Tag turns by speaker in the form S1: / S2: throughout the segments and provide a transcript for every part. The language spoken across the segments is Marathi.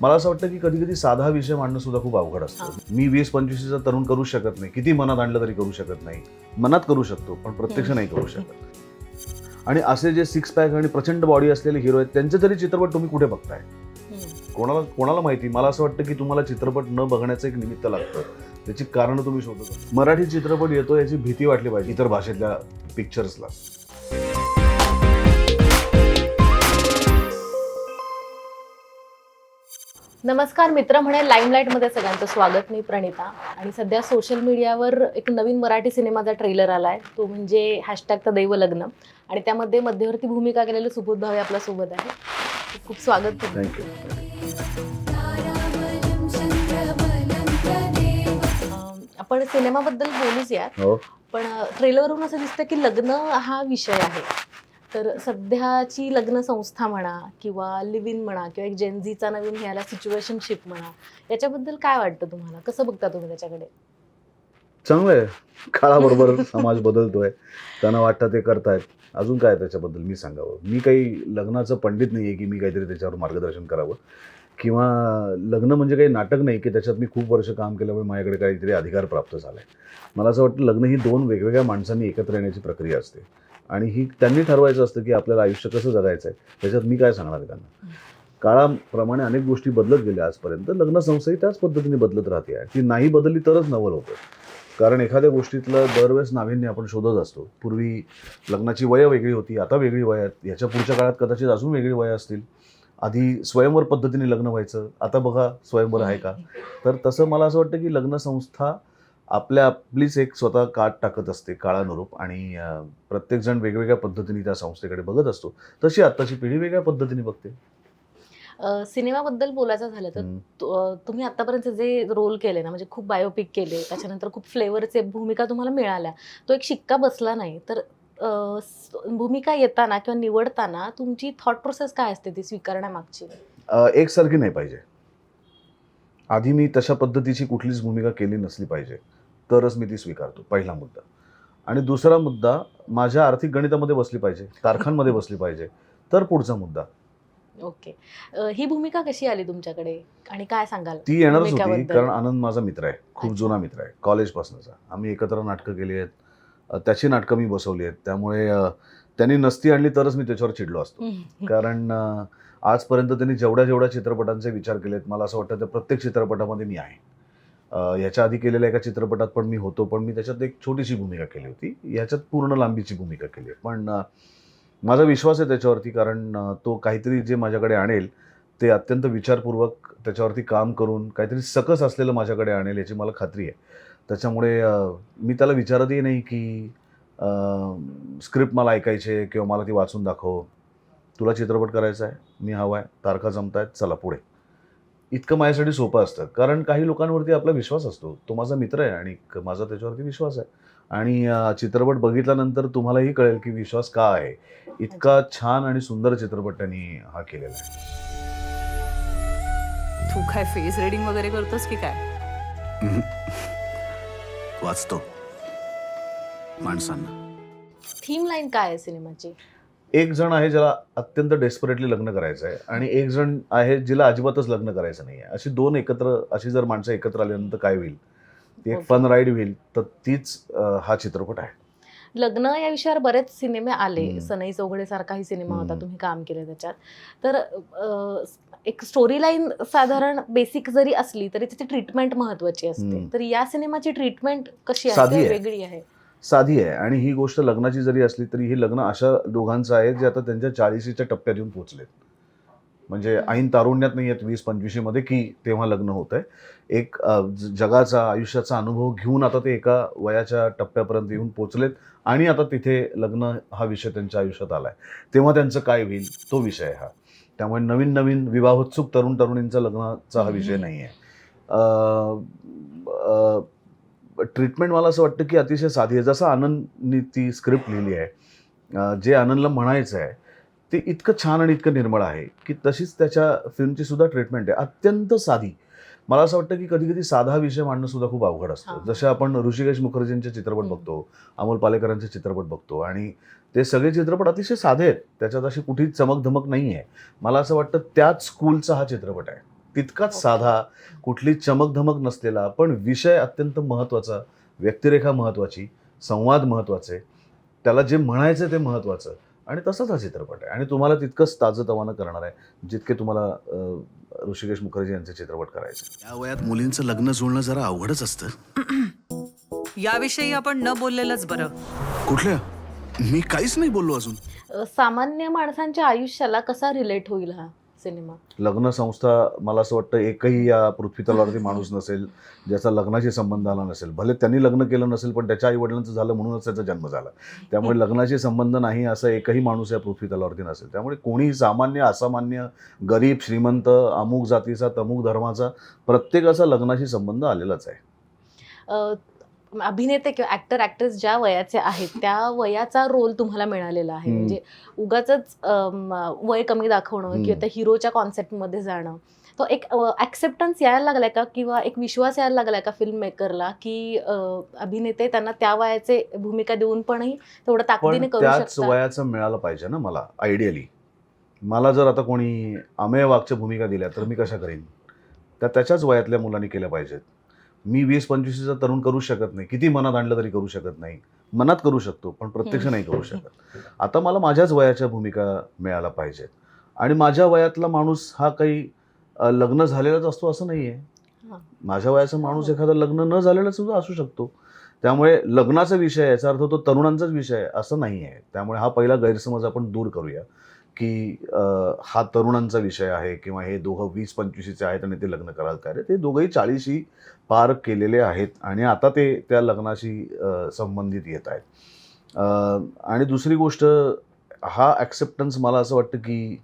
S1: मला असं वाटतं की कधी कधी साधा विषय मांडणं सुद्धा खूप अवघड असतं. मी वीस पंचवीसचा तरुण करू शकत नाही. किती मनात आणलं तरी करू शकत नाही. मनात करू शकतो पण प्रत्यक्ष नाही करू शकत. आणि असे जे सिक्स पॅक आणि प्रचंड बॉडी असलेले हिरो आहेत त्यांचे तरी चित्रपट तुम्ही कुठे बघताय? कोणाला कोणाला माहिती? मला असं वाटतं की तुम्हाला चित्रपट न बघण्याचं एक निमित्त लागतं. त्याची कारणं तुम्ही शोधत. मराठी चित्रपट येतो याची भीती वाटली पाहिजे इतर भाषेतल्या पिक्चर्सला
S2: नमस्कार मित्र म्हणे लाईमलाईटमध्ये सगळ्यांचं स्वागत. मी प्रणिता. आणि सध्या सोशल मीडियावर एक नवीन मराठी सिनेमाचा ट्रेलर आलाय. तो म्हणजे हॅशटॅग तर दैव लग्न आणि त्यामध्ये मध्यवर्ती भूमिका केलेले सुबोध भावे आपल्यासोबत आहे. खूप स्वागत आपण सिनेमाबद्दल बोलूच यात.
S1: हो.
S2: पण ट्रेलरवरून असं दिसतं की लग्न हा विषय आहे. तर सध्याची लग्न संस्था म्हणा किंवा लिव्ह इन म्हणा किंवा एक जेनझीचा नवीन ह्याला सिच्युएशनशिप म्हणा याच्याबद्दल काय वाटतं तुम्हाला? कसं बघता तुम्ही त्याच्याकडे?
S1: चांगलं आहे. काळाबरोबर समाज बदलतोय. त्यांना वाटतं ते करतायत. अजून काय त्याच्याबद्दल मी सांगावं? मी काही लग्नाचं पंडित नाही आहे की मी काहीतरी त्याच्यावर मार्गदर्शन करावं. किंवा लग्न म्हणजे काही नाटक नाही की त्याच्यात मी खूप वर्ष काम केल्यामुळे माझ्याकडे काहीतरी अधिकार प्राप्त झाला आहे मला असं वाटतं लग्न ही दोन वेगवेगळ्या माणसांनी एकत्र येण्याची प्रक्रिया असते. आणि ही त्यांनी ठरवायचं असतं की आपल्याला आयुष्य कसं जगायचं आहे त्याच्यात मी काय सांगणार त्यांना? काळाप्रमाणे अनेक गोष्टी बदलत गेल्या आजपर्यंत. लग्नसंस्थाही त्याच पद्धतीने बदलत राहते ती नाही बदलली तरच नवल होतं. कारण एखाद्या गोष्टीतलं दरवेळेस नाविन्य आपण शोधत असतो. पूर्वी लग्नाची वय वेगळी होती आता वेगळी वय आहेत. याच्या पुढच्या काळात कदाचित अजून वेगळी वय असतील. आधी स्वयंवर पद्धतीने लग्न व्हायचं. आता बघा स्वयंवर आहे का? तर तसं मला असं वाटतं की लग्नसंस्था आपल्या आपलीच एक स्वतः काट टाकत असते काळानुरूप आणि प्रत्येकजण वेगवेगळ्या पद्धतीने त्या संस्थेकडे बघत असतो. तशी आत्ताची पिढी वेगळ्या पद्धतीने बघते.
S2: सिनेमाबद्दल बोलायचं झालं तर तुम्ही आतापर्यंत जे रोल केले ना म्हणजे खूप बायोपिक केले त्याच्यानंतर खूप फ्लेवरचे भूमिका तुम्हाला मिळाल्या. तो एक शिक्का बसला नाही. तर भूमिका येताना किंवा निवडताना तुमची थॉट प्रोसेस काय असते ती स्वीकारण्यामागची?
S1: एकसारखी नाही पाहिजे. आधी मी तशा पद्धतीची कुठलीच भूमिका केली नसली पाहिजे. तरच मी ती स्वीकारतो पहिला मुद्दा. आणि दुसरा मुद्दा माझ्या आर्थिक गणितामध्ये बसली पाहिजे तारखांमध्ये बसली पाहिजे तर पुढचा मुद्दा.
S2: ओके. ही भूमिका कशी आली तुमच्याकडे? आणि काय सांगाल
S1: ती येणारच होती. कारण आनंद माझा मित्र आहे खूप. जुना मित्र आहे कॉलेजपासूनचा आम्ही एकत्र नाटकं केली आहेत त्याची नाटकं मी बसवली आहेत. त्यामुळे त्यांनी नसती आणली तरच मी त्याच्यावर चिडलो असतो. कारण आजपर्यंत त्यांनी जेवढ्या जेवढ्या चित्रपटांचे विचार केलेत मला असं वाटतं त्या प्रत्येक चित्रपटामध्ये मी आहे. ह्याच्या याच्या आधी केलेल्या एका चित्रपटात पण मी होतो पण मी त्याच्यात एक छोटीशी भूमिका केली होती. ह्याच्यात पूर्ण लांबीची भूमिका केली आहे. पण माझा विश्वास आहे त्याच्यावरती कारण तो काहीतरी जे माझ्याकडे आणेल ते अत्यंत विचारपूर्वक त्याच्यावरती काम करून काहीतरी सकस असलेलं माझ्याकडे आणेल याची मला खात्री आहे. त्याच्यामुळे मी त्याला विचारतही नाही की स्क्रिप्ट मला ऐकायची आहे किंवा मला ती वाचून दाखव. तुला चित्रपट करायचा आहे मी हवा आहे तारखा जमतायत चला पुढे. इतकं माझ्यासाठी सोपं असतं. कारण काही लोकांवरती आपला विश्वास असतो. तो माझा मित्र आहे आणि क- माझा त्याच्यावरती विश्वास आहे. आणि चित्रपट बघितल्यानंतर तुम्हालाही कळेल की विश्वास का आहे. इतका छान आणि सुंदर चित्रपट त्यांनी हा केलेला आहे.
S3: तू काय फेस रेडिंग वगैरे करतोस की काय?
S4: वाचतो. माणसांना.
S2: थीम लाईन काय आहे सिनेमाची?
S1: एक जण आहे ज्याला अत्यंत डेस्परेटली लग्न करायचं आहे आणि एक जण आहे जिला अजिबातच लग्न करायचं नाही आहे अशी दोन एकत्र अशी जर माणसं एकत्र आल्यानंतर काय होईल ती एक. फन राईड होईल तर तीच अं, हा चित्रपट आहे
S2: लग्न या विषयावर बरेच सिनेमे आले. सनई चौघडे सारखाही सिनेमा होता
S1: हम्म.
S2: तुम्ही काम केलं त्याच्यात तर अं, एक स्टोरी लाईन साधारण बेसिक जरी असली तरी त्याची ट्रीटमेंट महत्वाची असते
S1: हम्म.
S2: तर या सिनेमाची ट्रीटमेंट कशी
S1: साधी आहे.
S2: वेगळी आहे
S1: साधी आहे. आणि ही गोष्ट लग्नाची जरी असली तरी हे लग्न अशा दोघांचं आहे जे आता त्यांच्या चाळीशीच्या टप्प्यात येऊन पोहोचलेत. म्हणजे ऐन तारुण्यात नाही आहेत वीस पंचवीशीमध्ये की तेव्हा लग्न होत आहे एक जगाचा आयुष्याचा अनुभव घेऊन आता ते एका वयाच्या टप्प्यापर्यंत येऊन पोचलेत आणि आता तिथे लग्न हा विषय त्यांच्या आयुष्यात आला आहे तेव्हा त्यांचं काय होईल? तो विषय हा. त्यामुळे नवीन नवीन विवाहोत्सुक तरुण तरुणींचा लग्नाचा हा विषय नाही आहे ट्रीटमेंट मला असं वाटतं की अतिशय साधी आहे. जसं आनंदनी ती स्क्रिप्ट लिहिली आहे जे आनंदला म्हणायचं आहे ते इतकं छान आणि इतकं निर्मळ आहे की तशीच त्याच्या फिल्मची सुद्धा ट्रीटमेंट आहे. अत्यंत साधी. मला असं वाटतं की कधी कधी साधा विषय मांडणं सुद्धा खूप अवघड असतं. जसे आपण ऋषिकेश मुखर्जींचे चित्रपट. बघतो अमोल पालेकरांचे चित्रपट बघतो आणि ते सगळे चित्रपट अतिशय साधे आहेत. त्याच्यात अशी कुठेच चमक धमक नाही आहे मला असं वाटतं त्याच स्कूलचा हा चित्रपट आहे. तितकाच साधा कुठली चमकधमक नसलेला पण विषय अत्यंत महत्त्वाचा व्यक्तिरेखा महत्त्वाची संवाद महत्त्वाचे त्याला जे म्हणायचं ते महत्त्वाचं आणि तसाच हा चित्रपट आहे. आणि तुम्हाला तितकंच ताजंतवानं करणार आहे जितके तुम्हाला ऋषिकेश मुखर्जी यांचे चित्रपट करायचे.
S4: या वयात मुलींचं लग्न जुळणं जरा अवघडच असतं.
S3: याविषयी आपण न बोललेलंच बरं.
S4: कुठल्या? मी काहीच नाही बोललो अजून.
S2: सामान्य माणसांच्या आयुष्याला कसा रिलेट होईल हा? सिनेमा.
S1: लग्न संस्था मला असं वाटतं एकही या पृथ्वी तलावरती माणूस नसेल ज्याचा लग्नाशी संबंध आला नसेल भले त्यांनी लग्न केलं नसेल पण त्याच्या आई वडिलांचं झालं म्हणूनच त्याचा जन्म झाला. त्यामुळे लग्नाशी संबंध नाही असा एकही माणूस या पृथ्वी तलावरती नसेल. त्यामुळे कोणी सामान्य असामान्य गरीब श्रीमंत अमुक जातीचा तमुक धर्माचा प्रत्येकाचा लग्नाशी संबंध आलेलाच आहे.
S2: अभिनेते किंवा ऍक्टर ऍक्ट्रेस ज्या वयाचे आहेत त्या वयाचा रोल तुम्हाला मिळालेला आहे. म्हणजे उगाच वय कमी दाखवणं. किंवा त्या हिरोच्या कॉन्सेप्टमध्ये जाणं. तो एक ऍक्सेप्टन्स यायला लागलाय का? किंवा एक विश्वास यायला लागलाय का फिल्म मेकरला की अभिनेते त्यांना त्या वयाचे भूमिका देऊन पणही तेवढं ताकदीने करू
S1: त्याच वयाचं मिळालं पाहिजे ना मला आयडियली मला जर आता कोणी अमेय वाघच्या भूमिका दिल्या तर मी कशा करीन? त्या त्याच्याच वयातल्या मुलांनी केल्या पाहिजेत. मी वीस पंचवीसचा तरुण करू शकत नाही किती मनात आणलं तरी करू शकत नाही मनात करू शकतो पण प्रत्यक्ष. नाही करू शकत आता मला माझ्याच वयाच्या भूमिका मिळायला पाहिजेत आणि माझ्या वयातला माणूस हा काही लग्न झालेलाच असतो असं नाही आहे
S2: हा.
S1: माझ्या वयाचा माणूस
S2: हो.
S1: एखादा लग्न न झालेला सुद्धा असू शकतो त्यामुळे लग्नाचा विषय आहे, याचा अर्थ तो तरुणांचाच विषय आहे असं नाही आहे. त्यामुळे हा पहिला गैरसमज आपण दूर करूया की हा तरुणांचा विषय आहे किंवा हे दोघं वीस पंचवीसचे आहेत आणि ते लग्न करायला तयार ते दोघंही चाळीशी पार केलेले आहेत आणि आता ते त्या लग्नाशी संबंधित येत आहेत. आणि दुसरी गोष्ट हा ॲक्सेप्टन्स मला असं वाटतं की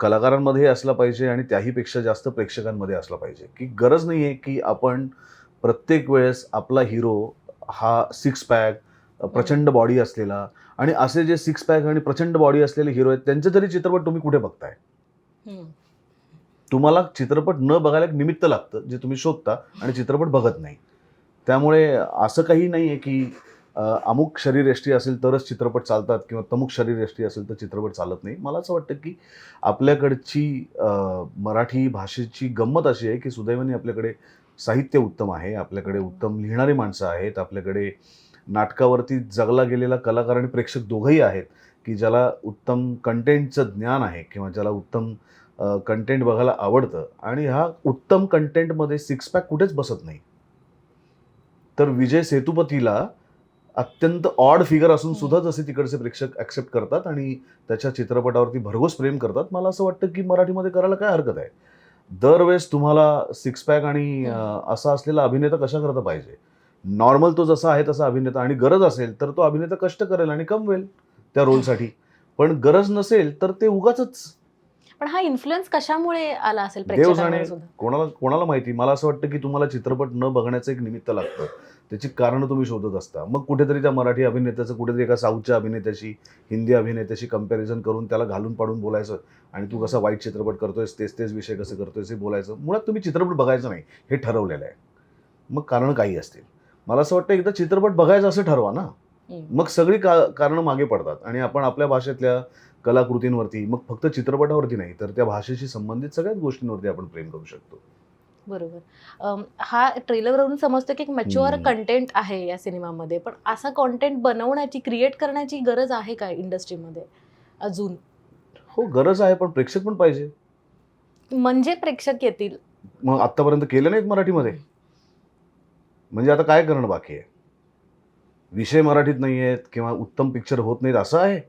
S1: कलाकारांमध्ये असला पाहिजे आणि त्याहीपेक्षा जास्त प्रेक्षकांमध्ये असला पाहिजे की गरज नाही आहे की आपण प्रत्येक वेळेस आपला हिरो हा सिक्स पॅक प्रचंड बॉडी असलेला आणि असे जे सिक्स पॅक आणि प्रचंड बॉडी असलेले हिरो आहेत त्यांचे तरी चित्रपट तुम्ही कुठे बघताय. तुम्हाला चित्रपट न बघायला एक निमित्त लागतं जे तुम्ही शोधता आणि चित्रपट बघत नाही. त्यामुळे असं काही नाही आहे की अमुक शरीरयष्टी असेल तरच चित्रपट चालतात किंवा तमुक शरीरयष्टी असेल तर चित्रपट चालत नाही. मला असं वाटतं की आपल्याकडची मराठी भाषेची गंमत अशी आहे की सुदैवाने आपल्याकडे साहित्य उत्तम आहे आपल्याकडे उत्तम लिहिणारी माणसं आहेत आपल्याकडे नाटकावरती जगला गेलेला कलाकार आणि प्रेक्षक दोघंही आहेत की ज्याला उत्तम कंटेंटचं ज्ञान आहे किंवा ज्याला उत्तम कंटेंट बघायला आवडतं आणि ह्या उत्तम कंटेंटमध्ये सिक्स पॅक कुठेच बसत नाही. तर विजय सेतुपतीला अत्यंत ऑड फिगर असून सुद्धा जसे तिकडचे प्रेक्षक ॲक्सेप्ट करतात आणि त्याच्या चित्रपटावरती भरघोस प्रेम करतात मला असं वाटतं की मराठीमध्ये करायला काय हरकत आहे? दरवेळेस तुम्हाला सिक्स पॅक आणि असा असलेला अभिनेता कशा करता पाहिजे? नॉर्मल तो जसा आहे तसा अभिनेता. आणि गरज असेल तर तो अभिनेता कष्ट करेल आणि कमवेल त्या रोलसाठी पण गरज नसेल तर ते उगाच
S2: पण हा इन्फ्लुएन्स कशामुळे आला असेल
S1: देव जाणे. कोणाला कोणाला माहिती? मला असं वाटतं की तुम्हाला चित्रपट न बघण्याचं एक निमित्त लागतं. त्याची कारणं तुम्ही शोधत असता. मग कुठेतरी त्या मराठी अभिनेत्याचं कुठेतरी एका साऊथच्या अभिनेत्याशी हिंदी अभिनेत्याशी कंपॅरिझन करून त्याला घालून पाडून बोलायचं आणि तू कसा वाईट चित्रपट करतोयस तेच तेच विषय कसे करतोयस हे बोलायचं. मुळात तुम्ही चित्रपट बघायचं नाही हे ठरवलेलं आहे. मग कारण काही असतील. मला असं वाटतं एकदा चित्रपट बघायचं असं ठरवा ना. मग सगळी का कारणं मागे पडतात आणि आपण आपल्या भाषेतल्या कलाकृतींवरती मग फक्त चित्रपटावरती नाही तर त्या भाषेशी संबंधित सगळ्याच गोष्टींवरती आपण प्रेम करू शकतो.
S2: बरोबर. हा ट्रेलरवरून समजतो की एक मॅच्युअर. कंटेंट आहे या सिनेमामध्ये. पण असा कॉन्टेंट बनवण्याची क्रिएट करण्याची गरज आहे का इंडस्ट्रीमध्ये अजून.
S1: हो गरज आहे पण प्रेक्षक पण पाहिजे.
S2: म्हणजे प्रेक्षक येतील.
S1: मग आतापर्यंत केलं नाहीत मराठीमध्ये? म्हणजे आता काय करणं बाकी आहे? विषय मराठीत नाही आहेत किंवा उत्तम पिक्चर होत नाहीत असं आहे?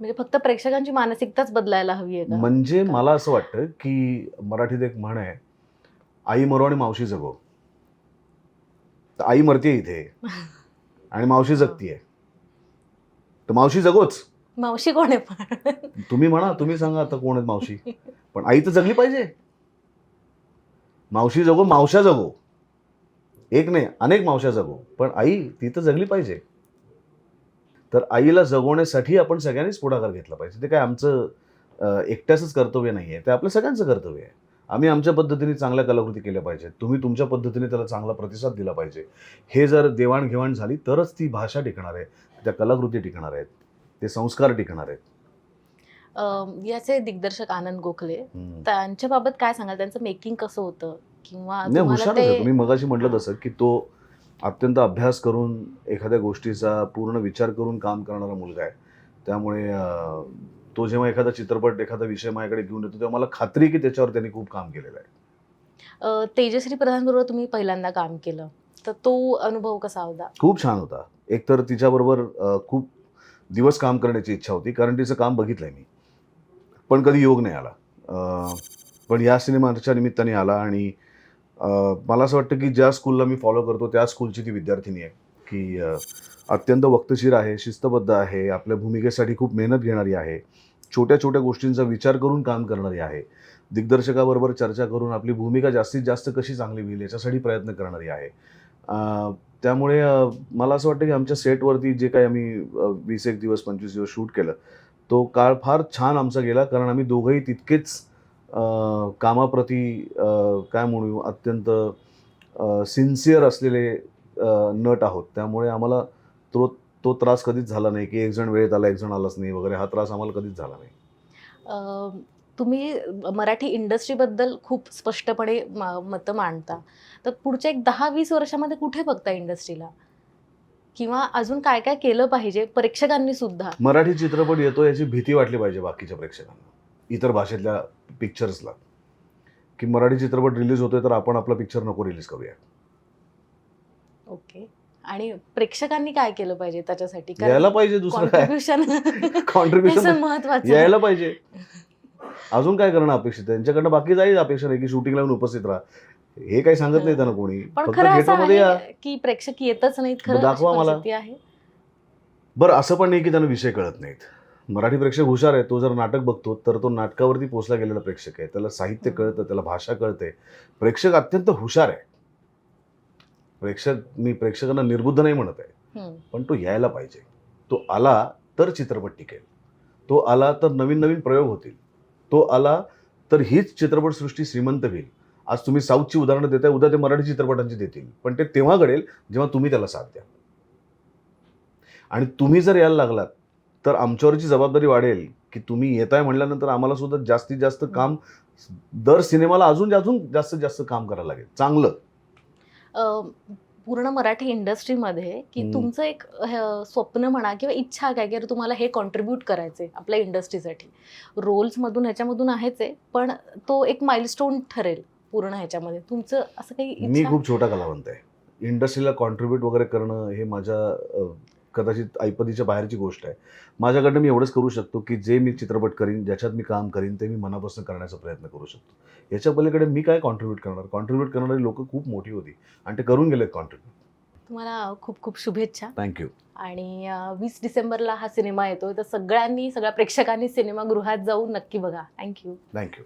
S2: म्हणजे फक्त प्रेक्षकांची मानसिकताच बदलायला हवी आहे का?
S1: म्हणजे मला असं वाटतं की मराठीत एक म्हण आहे आई मरो आणि मावशी जगो. तर आई मरते इथे. आणि मावशी जगतीये. तर मावशी जगोच.
S2: मावशी कोण आहे पण?
S1: तुम्ही म्हणा तुम्ही सांगा आता कोण आहेत मावशी. पण आई तर जगली पाहिजे. मावशी जगो मावशा जगो. एक नाही अनेक मावशा जगो. पण आई ती तर जगली पाहिजे. तर आईला जगवण्यासाठी आपण सगळ्यांनीच पुढाकार घेतला पाहिजे. ते काय आमचं एकट्याचंच कर्तव्य नाही आहे ते आपलं सगळ्यांचं कर्तव्य आहे. आम्ही आमच्या पद्धतीने चांगल्या कलाकृती केल्या पाहिजेत. तुम्ही तुमच्या पद्धतीने त्याला चांगला प्रतिसाद दिला पाहिजे. हे जर देवाणघेवाण झाली तरच ती भाषा टिकणार आहे त्या कलाकृती टिकणार आहेत ते संस्कार टिकणार आहेत.
S2: याचे दिग्दर्शक आनंद गोखले.
S1: हम्म.
S2: त्यांच्याबाबत काय सांगाल? त्यांचं मेकिंग कसं होतं? किंवा ते
S1: तुम्ही. मगाशी म्हटलं तसं की तो अत्यंत अभ्यास करून एखाद्या गोष्टीचा पूर्ण विचार करून काम करणारा मुलगा आहे. त्यामुळे तो जेव्हा एखादा चित्रपट एखादा विषय माझ्याकडे घेऊन येतो तेव्हा मला खात्री की त्याच्यावर त्यांनी खूप काम केलेलं आहे.
S2: तेजश्री प्रधान बरोबर तुम्ही पहिल्यांदा काम केलं. तर तो अनुभव कसा होता?
S1: खूप छान होता. एकतर तिच्याबरोबर खूप दिवस काम करण्याची इच्छा होती कारण तिचं काम बघितलंय मी. पण कधी योग नाही आला. पण या सिनेमाच्या निमित्ताने आला आणि मला असं वाटतं की ज्या स्कूलला मी फॉलो करतो त्या स्कूलची ती विद्यार्थिनी आहे की अत्यंत वक्तशीर आहे शिस्तबद्ध आहे आपल्या भूमिकेसाठी खूप मेहनत घेणारी आहे छोट्या छोट्या गोष्टींचा विचार करून काम करणारी आहे दिग्दर्शकाबरोबर चर्चा करून आपली भूमिका जास्तीत जास्त कशी चांगली होईल याच्यासाठी प्रयत्न करणारी आहे. त्यामुळे मला असं वाटतं की आमच्या सेटवरती जे काही आम्ही वीस एक दिवस पंचवीस दिवस शूट केलं तो काळ फार छान आमचा गेला कारण आम्ही दोघंही तितकेच कामाप्रती काय म्हणू अत्यंत सिन्सिअर असलेले नट आहोत. त्यामुळे आम्हाला तो तो त्रास कधीच झाला नाही की एक जण वेळेत आला एक जण आलाच नाही वगैरे. हा त्रास आम्हाला कधीच झाला नाही.
S2: तुम्ही मराठी इंडस्ट्रीबद्दल खूप स्पष्टपणे मतं मांडता. तर पुढच्या एक दहा वीस वर्षामध्ये कुठे बघता इंडस्ट्रीला? किंवा अजून काय काय केलं पाहिजे? प्रेक्षकांनी सुद्धा.
S1: मराठी चित्रपट येतो याची भीती वाटली पाहिजे बाकीच्या प्रेक्षकांना. इतर भाषेतल्या पिक्चर्सला. की मराठी चित्रपट रिलीज होतोय तर आपण आपला पिक्चर नको रिलीज करूया.
S2: ओके. आणि प्रेक्षकांनी काय केलं पाहिजे त्याच्यासाठी?
S1: यायला पाहिजे दुसरं काय?
S2: कॉन्ट्रीब्युशन
S1: कॉन्ट्रीब्युशन
S2: महत्वाचं.
S1: यायला पाहिजे. अजून काय करणं अपेक्षित आहे? त्यांच्याकडनं बाकी जाईल अपेक्षा नाही की शूटिंगला येऊन उपस्थित राहा. हे काही सांगत नाही त्यांना कोणी.
S2: पण
S1: फक्त
S2: खरं की प्रेक्षक येतच नाहीत खरं
S1: दाखवा मला. बरं असं पण नाही की त्यांना विषय कळत नाहीत. मराठी प्रेक्षक हुशार आहे तो जर नाटक बघतो तर तो नाटकावरती पोचला गेलेला प्रेक्षक आहे. त्याला साहित्य. कळतं त्याला भाषा कळते. प्रेक्षक अत्यंत हुशार आहे. प्रेक्षक मी प्रेक्षकांना निर्बुद्ध नाही म्हणत आहे. पण तो यायला पाहिजे. तो आला तर चित्रपट टिकेल. तो आला तर नवीन नवीन प्रयोग होतील. तो आला तर हीच चित्रपटसृष्टी श्रीमंत होईल. आज तुम्ही साऊथची उदाहरणं देताय उद्या ते मराठी चित्रपटांची देतील. पण ते तेव्हा घडेल जेव्हा तुम्ही त्याला साथ द्या. आणि तुम्ही जर यायला लागलात तर आमच्यावरची जबाबदारी वाढेल की तुम्ही येताय म्हणल्यानंतर आम्हाला सुद्धा जास्तीत जास्त काम दर सिनेमाला अजून अजून जास्तीत जास्त काम करायला लागेल. चांगलं.
S2: पूर्ण मराठी इंडस्ट्रीमध्ये की. तुमचं एक स्वप्न म्हणा किंवा इच्छा काय की अरे तुम्हाला हे कॉन्ट्रीब्यूट करायचे आपल्या इंडस्ट्रीसाठी. रोल्समधून ह्याच्यामधून आहेच आहे पण तो एक माइलस्टोन ठरेल पूर्ण ह्याच्यामध्ये. तुमचं असं काही
S1: मी खूप छोटा कलावंत आहे. इंडस्ट्रीला कॉन्ट्रीब्यूट वगैरे करणं हे माझ्या कदाचित ऐपतीच्या बाहेरची गोष्ट आहे. माझ्याकडनं मी एवढंच करू शकतो की जे मी चित्रपट करीन ज्याच्यात मी काम करीन ते मी मनापासून करण्याचा प्रयत्न करू शकतो. याच्या पलीकडे मी काय कॉन्ट्रीब्यूट करणार? कॉन्ट्रीब्यूट करणारी लोक खूप मोठी होती आणि ते करून गेलेत कॉन्ट्रीब्यूट
S2: तुम्हाला खूप खूप शुभेच्छा.
S1: थँक्यू
S2: आणि वीस डिसेंबरला हा सिनेमा येतोय तर सगळ्यांनी सगळ्या प्रेक्षकांनी सिनेमागृहात जाऊन नक्की बघा. Thank you
S1: thank you